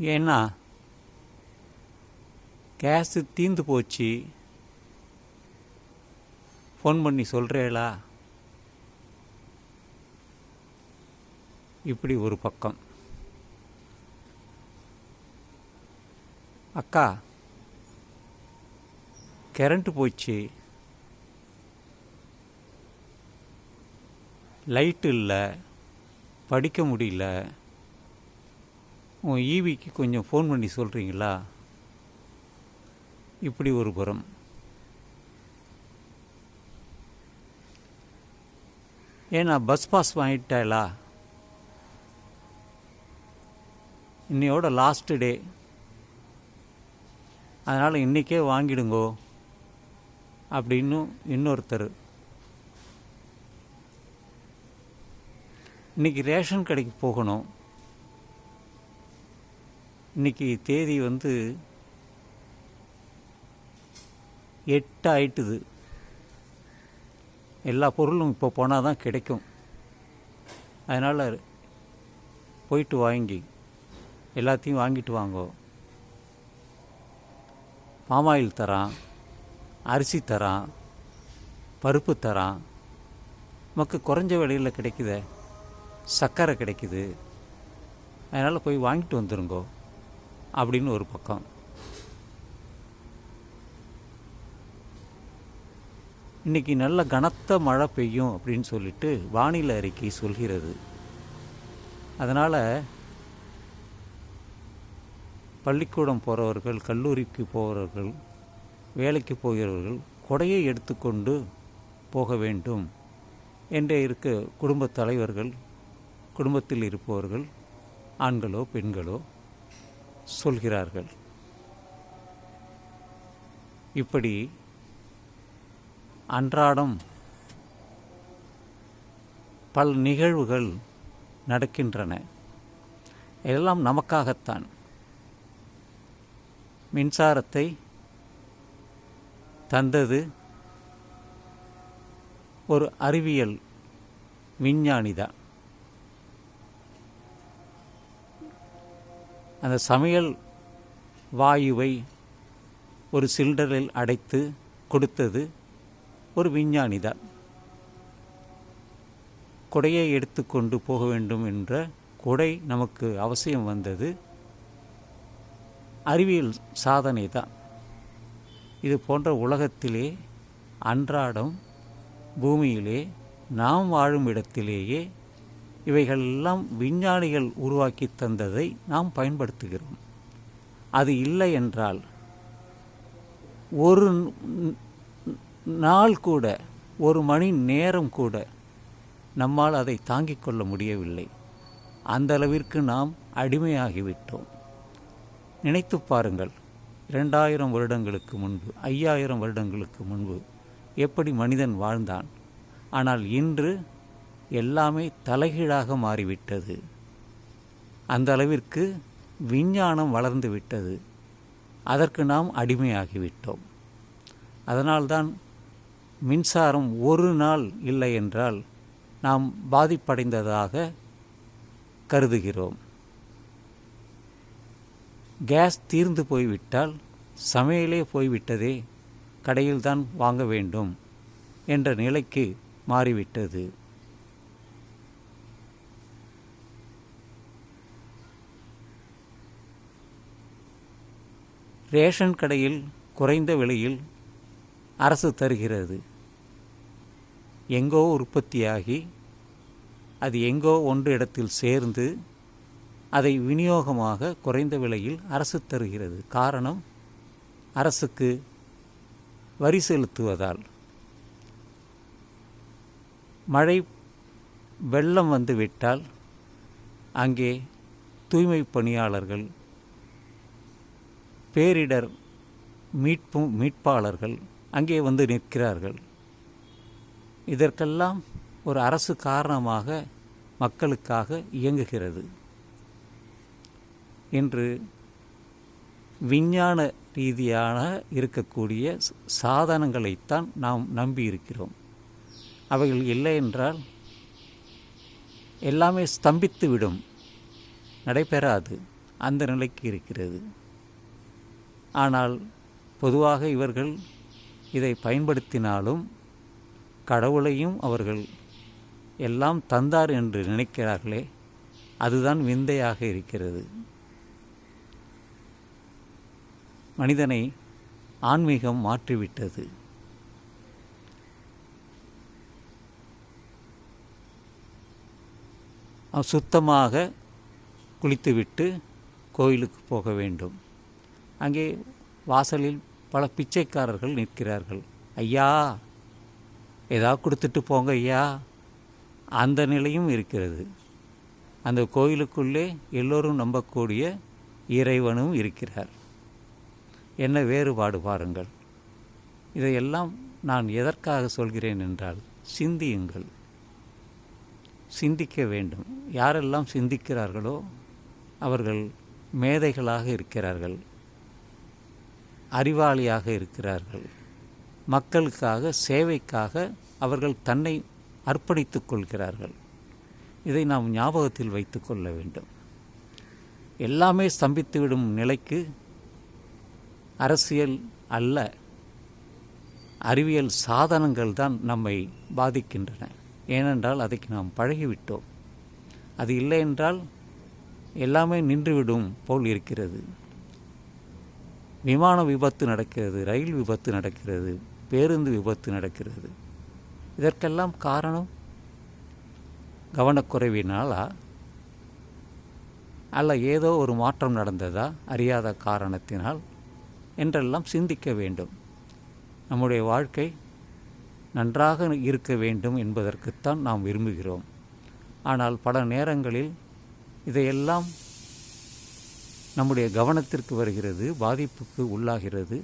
ஏன்னா கேஸு தீந்து போச்சு. ஃபோன் பண்ணி சொல்கிறேளா இப்படி ஒரு பக்கம். அக்கா கரண்ட்டு போச்சு. லைட்டு இல்லை. படிக்க முடியல. உன் ஈவிக்கு கொஞ்சம் ஃபோன் பண்ணி சொல்கிறீங்களா இப்படி ஒரு புறம். ஏன்னா பஸ் பாஸ் வாங்கிட்டாளா? இன்னையோட லாஸ்ட் டே அதனால் இன்றைக்கே வாங்கிடுங்கோ அப்படின்னு இன்னொருத்தர். இன்றைக்கி ரேஷன் கடைக்கு போகணும். இன்றைக்கி தேதி வந்து எட்டு ஆயிட்டுது. எல்லா பொருளும் இப்போ போனால் தான் கிடைக்கும். அதனால் போயிட்டு வாங்கி எல்லாத்தையும் வாங்கிட்டு வாங்கோ. பாமாயில் தரான் அரிசி தரான் பருப்பு தரான். நமக்கு குறைஞ்ச விலையில் கிடைக்குதே. சர்க்கரை கிடைக்குது. அதனால் போய் வாங்கிட்டு வந்துருங்கோ. அப்படின்னு ஒரு பக்கம். இன்றைக்கி நல்ல கனத்த மழை பெய்யும் அப்படின்னு சொல்லிட்டு வானிலை அறிக்கை சொல்கிறது. அதனால் பள்ளிக்கூடம் போகிறவர்கள் கல்லூரிக்கு போகிறவர்கள் வேலைக்கு போகிறவர்கள் கொடையை எடுத்துக்கொண்டு போக வேண்டும். என்றே இருக்க குடும்பத் தலைவர்கள் குடும்பத்தில் இருப்பவர்கள் ஆண்களோ பெண்களோ சொல்கிறார்கள். இப்படி அன்றாடம் பல நிகழ்வுகள் நடக்கின்றன. எல்லாம் நமக்காகத்தான். மின்சாரத்தை தந்தது ஒரு அறிவியல் விஞ்ஞானிதான். அந்த சமையல் வாயுவை ஒரு சிலிண்டரில் அடைத்து கொடுத்தது ஒரு விஞ்ஞானி தான். கொடையை எடுத்துக்கொண்டு போக வேண்டும் என்ற கொடை நமக்கு அவசியம் வந்தது. அறிவியல் சாதனை தான். இது போன்ற உலகத்திலே அன்றாடம் பூமியிலே நாம் வாழும் இடத்திலேயே இவைகளெல்லாம் விஞ்ஞானிகள் உருவாக்கி தந்ததை நாம் பயன்படுத்துகிறோம். அது இல்லை என்றால் ஒரு நாள் கூட ஒரு மணி நேரம் கூட நம்மால் அதை தாங்கிக் கொள்ள முடியவில்லை. அந்த அளவிற்கு நாம் அடிமையாகிவிட்டோம். நினைத்து பாருங்கள் இரண்டாயிரம் வருடங்களுக்கு முன்பு ஐயாயிரம் வருடங்களுக்கு முன்பு எப்படி மனிதன் வாழ்ந்தான். ஆனால் இன்று எல்லாமே தலைகீழாக மாறிவிட்டது. அந்த அளவிற்கு விஞ்ஞானம் வளர்ந்து விட்டது. அதற்கு நாம் அடிமையாகிவிட்டோம். அதனால்தான் மின்சாரம் ஒரு நாள் இல்லை என்றால் நாம் பாதிப்படைந்ததாக கருதுகிறோம். கேஸ் தீர்ந்து போய்விட்டால் சமையலே போய்விட்டதே கடையில்தான் வாங்க வேண்டும் என்ற நிலைக்கு மாறிவிட்டது. ரேஷன் கடையில் குறைந்த விலையில் அரசு தருகிறது. எங்கோ உற்பத்தியாகி அது எங்கோ ஒன்று இடத்தில் சேர்ந்து அதை விநியோகமாக குறைந்த விலையில் அரசு தருகிறது. காரணம் அரசுக்கு வரி செலுத்துவதால். மழை வெள்ளம் வந்துவிட்டால் அங்கே தூய்மை பணியாளர்கள் பேரிடர் மீட்பு மீட்பாளர்கள் அங்கே வந்து நிற்கிறார்கள். இதற்கெல்லாம் ஒரு அரசு காரணமாக மக்களுக்காக இயங்குகிறது. இன்று விஞ்ஞான ரீதியான இருக்கக்கூடிய சாதனங்களைத்தான் நாம் நம்பி இருக்கிறோம் அவைகள் இல்லை என்றால் எல்லாமே ஸ்தம்பித்து விடும் நடைபெறாது. அந்த நிலைக்கு இருக்கிறது. ஆனால் பொதுவாக இவர்கள் இதை பயன்படுத்தினாலும் கடவுளையும் அவர்கள் எல்லாம் தந்தார் என்று நினைக்கிறார்களே அதுதான் விந்தையாக இருக்கிறது. மனிதனை ஆன்மீகம் மாற்றிவிட்டது. சுத்தமாக குளித்துவிட்டு கோயிலுக்கு போக வேண்டும். அங்கே வாசலில் பல பிச்சைக்காரர்கள் நிற்கிறார்கள். ஐயா ஏதாவது கொடுத்துட்டு போங்க ஐயா. அந்த நிலையும் இருக்கிறது. அந்த கோயிலுக்குள்ளே எல்லோரும் நம்பக்கூடிய இறைவனும் இருக்கிறார். என்ன வேறுபாடு பாருங்கள். இதையெல்லாம் நான் எதற்காக சொல்கிறேன் என்றால் சிந்தியுங்கள். சிந்திக்க வேண்டும். யாரெல்லாம் சிந்திக்கிறார்களோ அவர்கள் மேதைகளாக இருக்கிறார்கள். அறிவாளியாக இருக்கிறார்கள். மக்களுக்காக சேவைக்காக அவர்கள் தன்னை அர்ப்பணித்துக் கொள்கிறார்கள். இதை நாம் ஞாபகத்தில் வைத்து கொள்ள வேண்டும். எல்லாமே ஸ்தம்பித்துவிடும் நிலைக்கு அரசியல் அல்ல அறிவியல் சாதனங்கள் தான் நம்மை பாதிக்கின்றன. ஏனென்றால் அதைக்கு நாம் பழகிவிட்டோம். அது இல்லை என்றால் எல்லாமே நின்றுவிடும் போல் இருக்கிறது. விமான விபத்து நடக்கிறது ரயில் விபத்து நடக்கிறது பேருந்து விபத்து நடக்கிறது. இதற்கெல்லாம் காரணம்? கவனக்குறைவினாலா? அல்ல ஏதோ ஒரு மாற்றம் நடந்ததா? அறியாத காரணத்தினால் என்றெல்லாம் சிந்திக்க வேண்டும். நம்முடைய வாழ்க்கை நன்றாக இருக்க வேண்டும் என்பதற்குத்தான் நாம் விரும்புகிறோம். ஆனால் பல நேரங்களில் இதையெல்லாம் நம்முடைய கவனத்திற்கு வருகிறது பாதிப்புக்கு உள்ளாகிறது.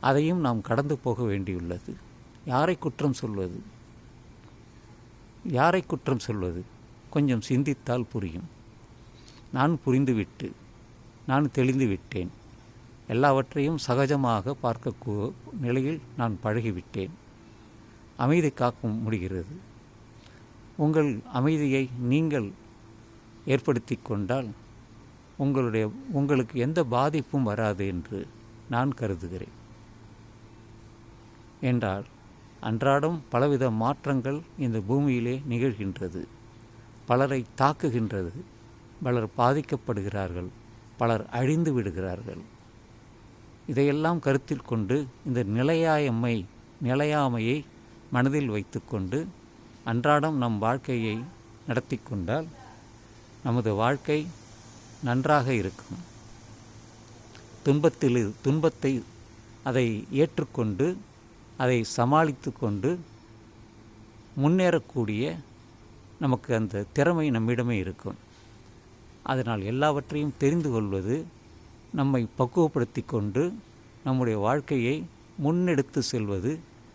அதையும் நாம் கடந்து போக வேண்டியுள்ளது. யாரை குற்றம் சொல்வது? யாரை குற்றம் சொல்வது? கொஞ்சம் சிந்தித்தால் புரியும். நான் புரிந்துவிட்டு நான் தெளிந்து விட்டேன் எல்லாவற்றையும் சகஜமாக பார்க்கக்கூ நிலையில் நான் பழகிவிட்டேன். அமைதி காக்க முடிகிறது. உங்கள் அமைதியை நீங்கள் ஏற்படுத்தி கொண்டால் உங்களுடைய உங்களுக்கு எந்த பாதிப்பும் வராது என்று நான் கருதுகிறேன். என்றால் அன்றாடம் பலவித மாற்றங்கள் இந்த பூமியிலே நிகழ்கின்றது. பலரை தாக்குகின்றது. பலர் பாதிக்கப்படுகிறார்கள். பலர் அழிந்து விடுகிறார்கள். இதையெல்லாம் கருத்தில் கொண்டு இந்த நிலையாயம்மை நிலையாமையை மனதில் வைத்துக்கொண்டு அன்றாடம் நம் வாழ்க்கையை நடத்தி கொண்டால் நமது வாழ்க்கை நன்றாக இருக்கும். துன்பத்தில் துன்பத்தை அதை ஏற்றுக்கொண்டு அதை சமாளித்து கொண்டு முன்னேறக்கூடிய நமக்கு அந்த திறமை நம்மிடமே இருக்கும். அதனால் எல்லாவற்றையும் தெரிந்து கொள்வது நம்மை பக்குவப்படுத்தி கொண்டு நம்முடைய வாழ்க்கையை முன்னெடுத்து செல்வது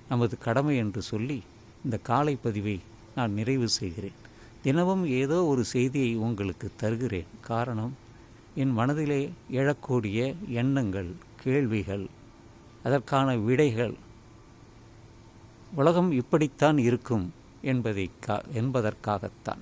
நமது கடமை என்று சொல்லி இந்த காலை பதிவை நான் நிறைவு செய்கிறேன். தினமும் ஏதோ ஒரு செய்தியை உங்களுக்கு தருகிறேன். காரணம் என் மனதிலே எழக்கூடிய எண்ணங்கள் கேள்விகள் அதற்கான விடைகள் உலகம் இப்படித்தான் இருக்கும் என்பதை கா என்பதற்காகத்தான்.